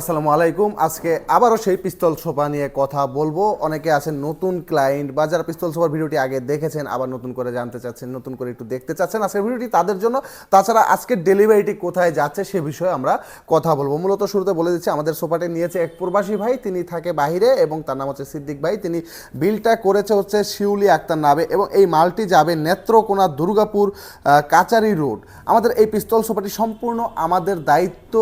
আসসালামু আলাইকুম। আজকে আবারও সেই পিস্তল সোফা নিয়ে কথা বলব। অনেকে আছেন নতুন ক্লায়েন্ট বা যারা পিস্তল সোফার ভিডিওটি আগে দেখেছেন, আবার নতুন করে জানতে চাচ্ছেন, নতুন করে একটু দেখতে চাচ্ছেন। আজকের ভিডিওটি তাদের জন্য। তাছাড়া আজকের ডেলিভারিটি কোথায় যাচ্ছে সে বিষয়ে আমরা কথা বলব। মূলত শুরুতে বলে দিচ্ছি, আমাদের সোফাটি নিয়েছে এক প্রবাসী ভাই, তিনি থাকে বাহিরে এবং তার নাম হচ্ছে সিদ্দিক ভাই। তিনি বিলটা করেছে হচ্ছে শিউলি আক্তার নামে এবং এই মালটি যাবে নেত্রকোনা দুর্গাপুর কাচারি রোড। আমাদের এই পিস্তল সোফাটি সম্পূর্ণ আমাদের দায়িত্ব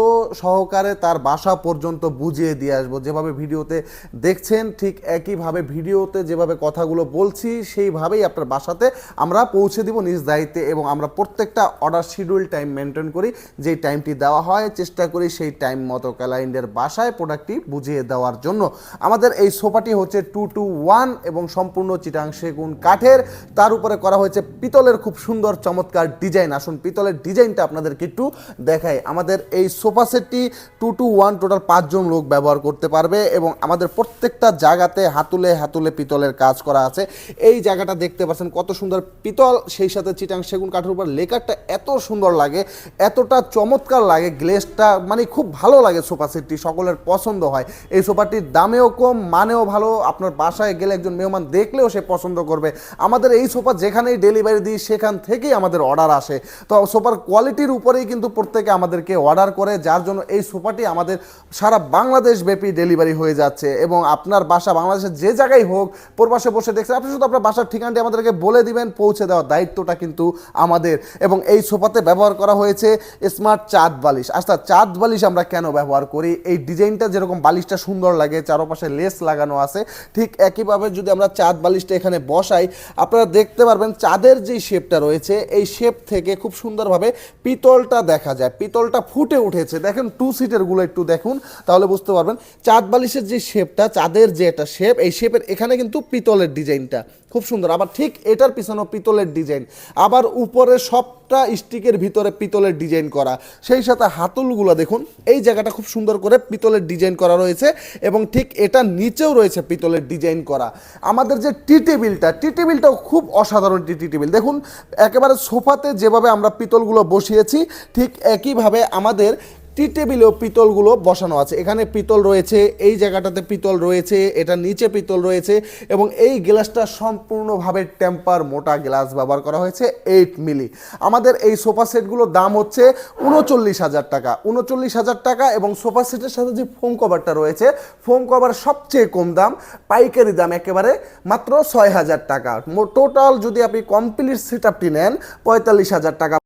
সহকারে তার বাসা পর্যন্ত বুঝিয়ে দিয়ে আসব। যেভাবে ভিডিওতে দেখছেন, ঠিক একইভাবে ভিডিওতে যেভাবে কথাগুলো বলছি, সেইভাবেই আপনার বাসাতে আমরা পৌঁছে দিব নিজ দায়িত্বে এবং আমরা প্রত্যেকটা অর্ডার শিডিউল টাইম মেনটেন করি। যেই টাইমটি দেওয়া হয়, চেষ্টা করি সেই টাইম মতো ক্লায়েন্টের বাসায় প্রোডাক্টটি বুঝিয়ে দেওয়ার জন্য। আমাদের এই সোফাটি হচ্ছে টু টু ওয়ান এবং সম্পূর্ণ চিটাং সেগুন কাঠের। তার উপরে করা হয়েছে পিতলের খুব সুন্দর চমৎকার ডিজাইন আসুন, পিতলের ডিজাইনটা আপনাদেরকে একটু দেখাই। আমাদের এই সোফা সেটটি টু টু ওয়ান টোটাল পাঁচজন লোক ব্যবহার করতে পারবে এবং আমাদের প্রত্যেকটা জায়গাতে হাতুলে হাতুলে পিতলের কাজ করা আছে। এই জায়গাটা দেখতে পাচ্ছেন কত সুন্দর পিতল, সেই সাথে চিটাং সেগুন কাঠের উপর লেকারটা এত সুন্দর লাগে, এতটা চমৎকার লাগে, গ্লেসটা মানে খুব ভালো লাগে সোফা সেটটি, সকলের পছন্দ হয়। এই সোফাটির দামেও কম, মানেও ভালো, আপনার বাসায় গেলে একজন মেহমান দেখলেও সে পছন্দ করবে। আমাদের এই সোফা যেখানেই ডেলিভারি দিই, সেখান থেকেই আমাদের অর্ডার আসে। তো সোফার কোয়ালিটির উপরেই কিন্তু প্রত্যেকে আমাদেরকে অর্ডার করে, যার জন্য এই সোফাটি আমাদের সারা বাংলাদেশ ব্যাপী ডেলিভারি হয়ে যাচ্ছে এবং আপনার বাসা বাংলাদেশের যে জায়গায় হোক, প্রবাসে বসে দেখছেন, আপনি শুধু আপনার বাসার ঠিকানাটি আমাদেরকে বলে দিবেন, পৌঁছে দেওয়ার দায়িত্বটা কিন্তু আমাদের এবং এই সোফাতে ব্যবহার করা হয়েছে স্মার্ট চাঁদ বালিশ। আচ্ছা চাঁদ বালিশ আমরা কেন ব্যবহার করি? এই ডিজাইনটা যেরকম বালিশটা সুন্দর লাগে, চারপাশে লেস লাগানো আছে, ঠিক একইভাবে যদি আমরা চাঁদ বালিশটা এখানে বসাই, আপনারা দেখতে পারবেন চাঁদের যে শেপটা রয়েছে, এই শেপ থেকে খুব সুন্দরভাবে পিতলটা দেখা যায়, পিতলটা ফুটে উঠেছে। দেখেন টু সিটেরগুলো একটু দেখুন। তাহলে বুঝতে পারবেন। চাঁদ বালিশের যে শেপটা, চাঁদের যে একটা শেপ, এই শেপের এখানে কিন্তু পিতলের ডিজাইনটা। খুব সুন্দর। আবার ঠিক এটার পিছনেও পিতলের ডিজাইন। আবার উপরে সবটা স্টিকের ভিতরে পিতলের ডিজাইন করা। সেই সাথে হাতলগুলো দেখুন, এই জায়গাটা খুব সুন্দর করে পিতলের ডিজাইন করা রয়েছে এবং ঠিক এটা নিচেও রয়েছে পিতলের ডিজাইন করা। আমাদের যে টি টেবিলটা, টি টেবিলটাও খুব অসাধারণ টি টেবিল। দেখুন, একেবারে সোফাতে যেভাবে আমরা পিতলগুলো বসিয়েছি, ঠিক একইভাবে আমাদের টি টেবিলেও পিতলগুলো বসানো আছে। এখানে পিতল রয়েছে, এই জায়গাটাতে পিতল রয়েছে, এটা নিচে পিতল রয়েছে এবং এই গ্লাসটা সম্পূর্ণভাবে টেম্পার মোটা গ্লাস ব্যবহার করা হয়েছে এইট মিলি আমাদের এই সোফা সেটগুলোর দাম হচ্ছে উনচল্লিশ হাজার টাকা। উনচল্লিশ হাজার টাকা এবং সোফা সেটের সাথে যে ফোম কভারটা রয়েছে ফোম কভার সবচেয়ে কম দাম, পাইকারি দাম একেবারে মাত্র ছয় হাজার টাকা। টোটাল যদি আপনি কমপ্লিট সেট আপটি নেন, পঁয়তাল্লিশ হাজার টাকা